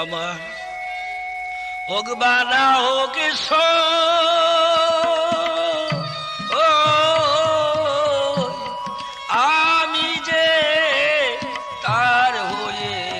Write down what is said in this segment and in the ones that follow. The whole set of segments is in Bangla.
আমার হোক হো হোক সো আমি যে তার হয়েছি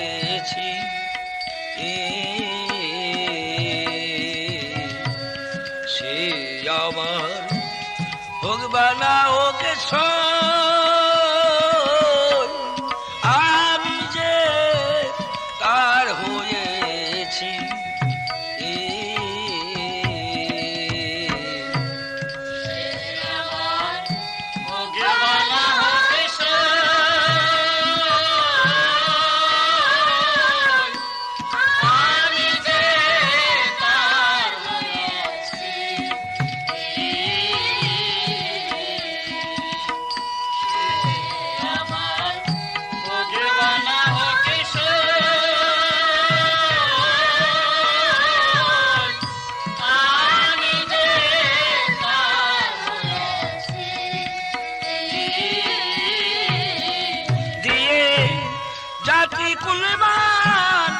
কুলমান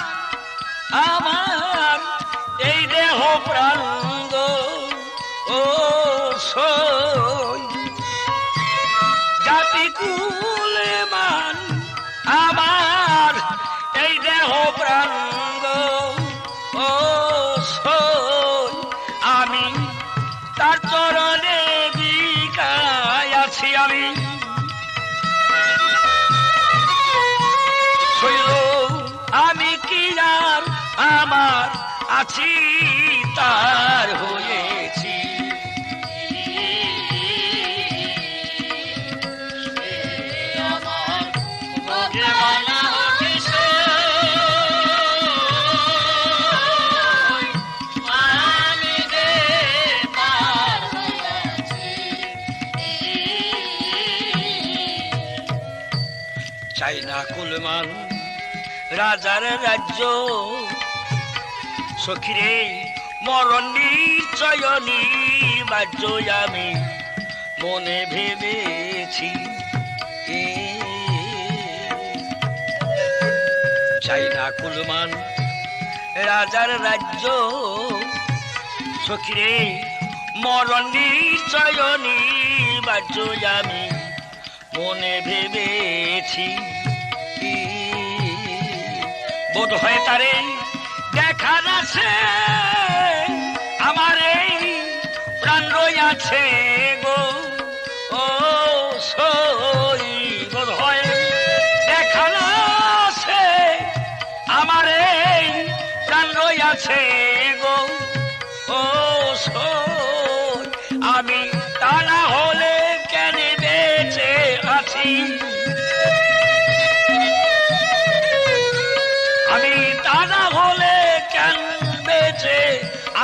আমার এই দেহ প্রাঙ্গ আছি তার হয়েছি। চাই না কুলমান রাজার রাজ্য সখিরে, মরণ নিশ্চয় নির্বাজ্য আমি। মনে ভেবেছি চাই না কুলমান, রাজার রাজ্য। সখিরে, মরণ নিশ্চয় নির্বাজ্য আমি। মনে ভেবেছি বোধ হয় তারে আছে, আমার এই প্রাণ আছে গো। ও সই হয় দেখার আছে, আমার এই প্রাণ আছে গো। ও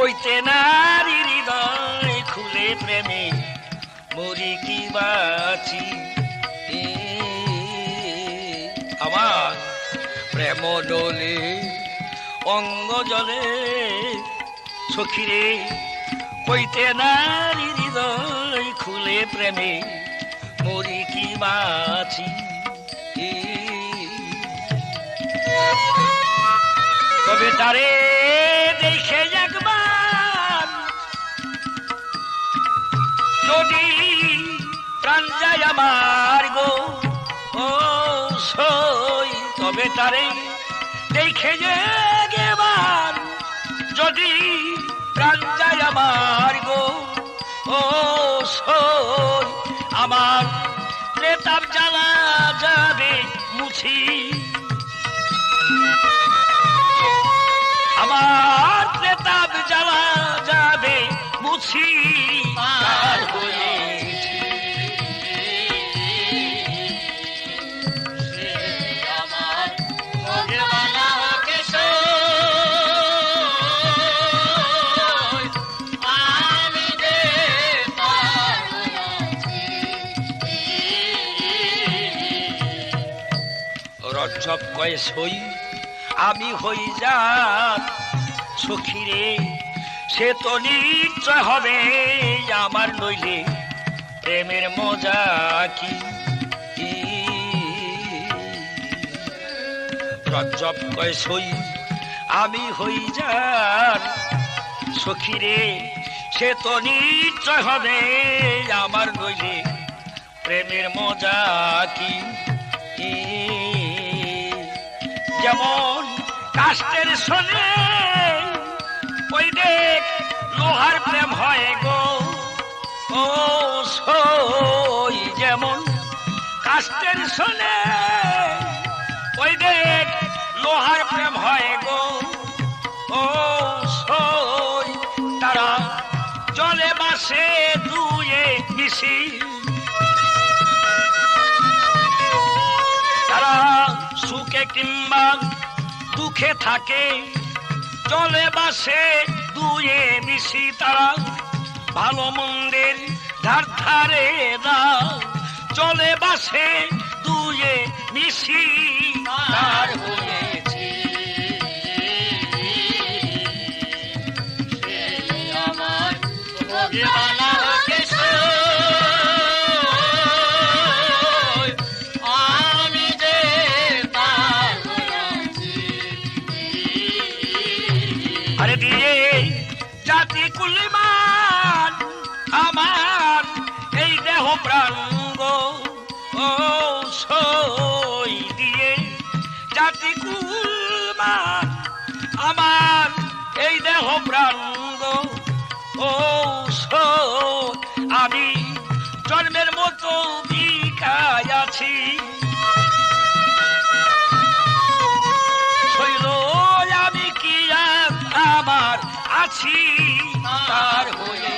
কইতে নারী হৃদয় খুলে প্রেমে মরি কি বাছি আমার প্রেম ডলে অঙ্গ জলে সখিরে কইতে নারী হৃদয় খুলে প্রেমে মরি কি বাছি এ, আমার গো। ও সই, তবে তারে দেখে যে একবার যদি প্রাণ যায় আমার গো। ও সই, আমার প্রেতাপ জ্বালা যাবে মুছি। আমার প্রেতাপ জ্বালা যাবে মুছি। কয়ে সই, আমি হই যার সখীরে। সে তো নিশ্চয় হবে আমার নইলে। প্রেমের মজা কি? রজ্জব কয় সই, আমি হই যার সখীরে। সে তো নিশ্চয় হবে আমার নইলে। প্রেমের মজা কি? যেমন কাষ্টের শোনে ওই দেখ লোহার প্রেম হয় গো। ও সই যেমন কাষ্টের শোনে ওই দেখ লোহার প্রেম হয় দুঃখে থাকে। চলে বাসে দুয়ে মিশি তারা। ভালো মন্দের ধার ধারে চলে বাসে দুয়ে মিশি তার। হয়েছি আরে দিয়ে জাতি কুলিমান আমার এই দেহ প্রাঙ্গ ও সই দিয়ে জাতি কুলমান আমার আছি তার হয়ে